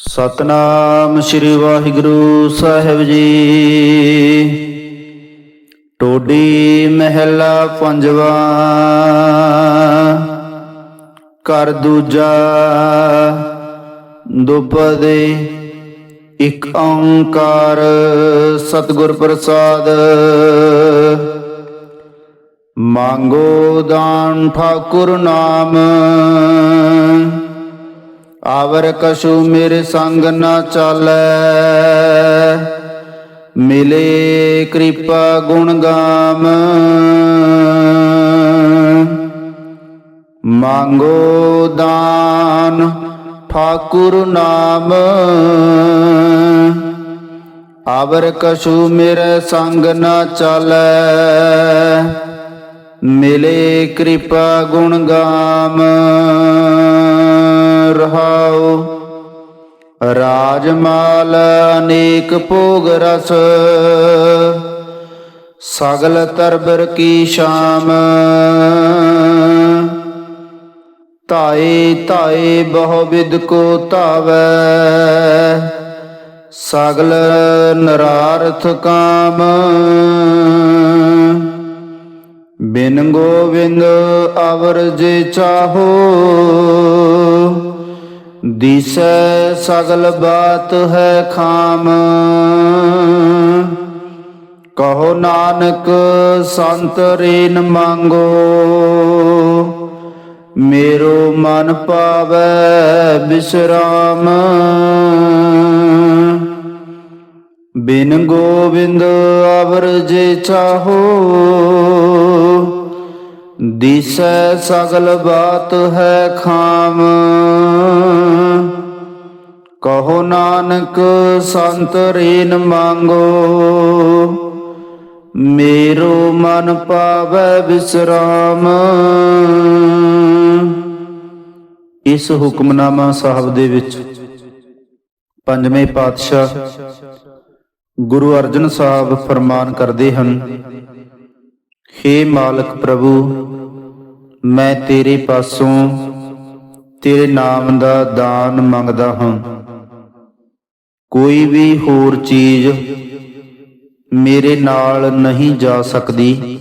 ਸਤਨਾਮ ਸ੍ਰੀ ਵਾਹਿਗੁਰੂ ਸਾਹਿਬ ਜੀ। ਟੋਡੀ ਮਹਿਲਾ ਪੰਜਵਾ ਕਰ ਦੂਜਾ, ਦੁਪਦੇ ਇਕ ਓੰਕਾਰ ਸਤਿਗੁਰ ਪ੍ਰਸਾਦ। ਮੰਗੋ ਦਾਨ ਠਾਕੁਰ ਨਾਮ ਆਵਰ ਕਸ਼ੂ ਮੇਰੇ ਸੰਗ ਨਾ ਚਾਲੈ। ਮਿਲੇ ਕਿਰਪਾ ਗੁਣ ਗਾਮ। ਮੰਗੋ ਦਾਨ ਠਾਕੁਰ ਨਾਮ। ਆਵਰ ਕਸ਼ੂ ਮੇਰੇ ਸੰਗ ਨਾ ਚਾਲੈ। ਮਿਲੇ ਕਿਰਪਾ ਗੁਣ ਗਾਮ। ਰਹਾਉ। ਰਾਜਮਾਲ ਅਨੇਕ ਭੋਗ ਰਸ। ਸਗਲ ਤਰਬਰ ਕੀ ਸ਼ਾਮ। ਧਾਏ ਧਾਏ ਬਹੁ ਵਿਦ ਕੋ ਧਾਵੈ। ਸਗਲ ਨਰਾਰਥ ਕਾਮ। ਬਿਨ ਗੋਵਿੰਦ ਅਵਰ ਜੇ ਚਾਹੋ। ਦਿਸੈ ਸਗਲ ਬਾਤ ਹੈ ਖਾਮ। ਕਹੋ ਨਾਨਕ, ਸੰਤ ਰੇਨ ਮੰਗੋ। ਮੇਰੋ ਮਨ ਪਾਵੈ ਬਿਸਰਾਮ। ਬਿਨ ਗੋਬਿੰਦ ਅਵਰ ਜੇ ਚਾਹੋ। ਦਿਸੈ ਸਗਲ ਬਾਤ ਹੈ ਖਾਮ। ਕਹੋ ਨਾਨਕ, ਸੰਤ ਰੇਨ ਮੰਗੋ। ਮੇਰੋ ਮਨ ਪਾਵੈ ਬਿਸਰਾਮ ਇਸ ਹੁਕਮਨਾਮਾ ਸਾਹਿਬ ਦੇ ਵਿੱਚ ਪੰਜਵੇਂ ਪਾਤਸ਼ਾਹ ਗੁਰੂ ਅਰਜਨ ਸਾਹਿਬ ਫਰਮਾਨ ਕਰਦੇ ਹਨ, ਹੇ ਮਾਲਕ ਪ੍ਰਭੂ ਮੈਂ ਤੇਰੇ ਪਾਸੋਂ ਤੇਰੇ ਨਾਮ ਦਾ ਦਾਨ ਮੰਗਦਾ ਹਾਂ। ਕੋਈ ਵੀ ਹੋਰ ਚੀਜ਼ ਮੇਰੇ ਨਾਲ ਨਹੀਂ ਜਾ ਸਕਦੀ।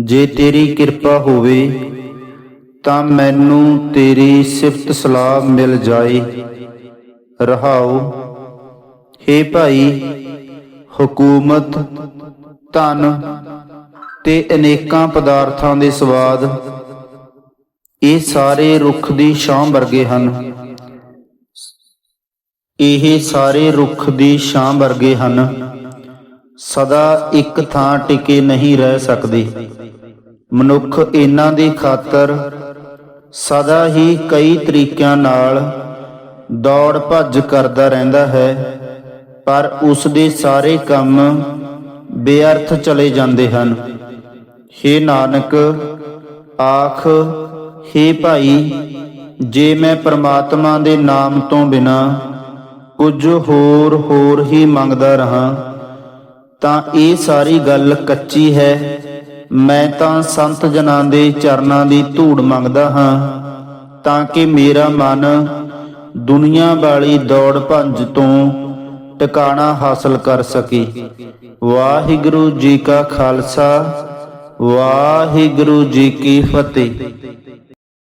ਜੇ ਤੇਰੀ ਕਿਰਪਾ ਹੋਵੇ, ਤਾਂ ਮੈਨੂੰ ਤੇਰੀ ਸਿਫਤ ਸਲਾਹ ਮਿਲ ਜਾਏ। ਰਹਾਉ ਹੇ ਭਾਈ, ਹਕੂਮਤ, ਧਨ। ਤੇ ਅਨੇਕਾਂ ਪਦਾਰਥਾਂ ਦੇ ਸਵਾਦ, ਇਹ ਸਾਰੇ ਰੁੱਖ ਦੀ ਛਾਂ ਵਰਗੇ ਹਨ। ਇਹ ਸਾਰੇ ਰੁੱਖ ਦੀ ਛਾਂ ਵਰਗੇ ਹਨ। ਸਦਾ ਇੱਕ ਥਾਂ ਟਿਕੇ ਨਹੀਂ ਰਹਿ ਸਕਦੇ। ਮਨੁੱਖ ਇਹਨਾਂ ਦੀ ਖਾਤਰ ਸਦਾ ਹੀ ਕਈ ਤਰੀਕਿਆਂ ਨਾਲ ਦੌੜ ਭੱਜ ਕਰਦਾ ਰਹਿੰਦਾ ਹੈ, ਪਰ ਉਸ ਦੇ ਸਾਰੇ ਕੰਮ ਬੇਅਰਥ ਚਲੇ ਜਾਂਦੇ ਹਨ। ਹੇ ਨਾਨਕ, ਆਖ, ਹੇ ਭਾਈ, ਜੇ ਮੈਂ ਪ੍ਰਮਾਤਮਾ ਦੇ ਨਾਮ ਤੋਂ ਬਿਨਾ ਕੁਝ ਹੋਰ ਹੋਰ ਹੀ ਮੰਗਦਾ ਰਹਾ, ਤਾਂ ਇਹ ਸਾਰੀ ਗੱਲ ਕੱਚੀ ਹੈ। ਮੈਂ ਤਾਂ ਸੰਤ ਜਨਾਂ ਦੇ ਚਰਨਾਂ ਦੀ ਧੂੜ ਮੰਗਦਾ ਹਾਂ, ਤਾਂ ਕਿ ਮੇਰਾ ਮਨ ਦੁਨੀਆ ਵਾਲੀ ਦੌੜ ਭੰਜ ਤੋਂ ਟਿਕਾਣਾ ਹਾਸਲ ਕਰ ਸਕੇ। ਵਾਹਿਗੁਰੂ ਜੀ ਕਾ ਖਾਲਸਾ ਵਾਹਿਗੁਰੂ ਜੀ ਕੀ ਫਤਿਹ।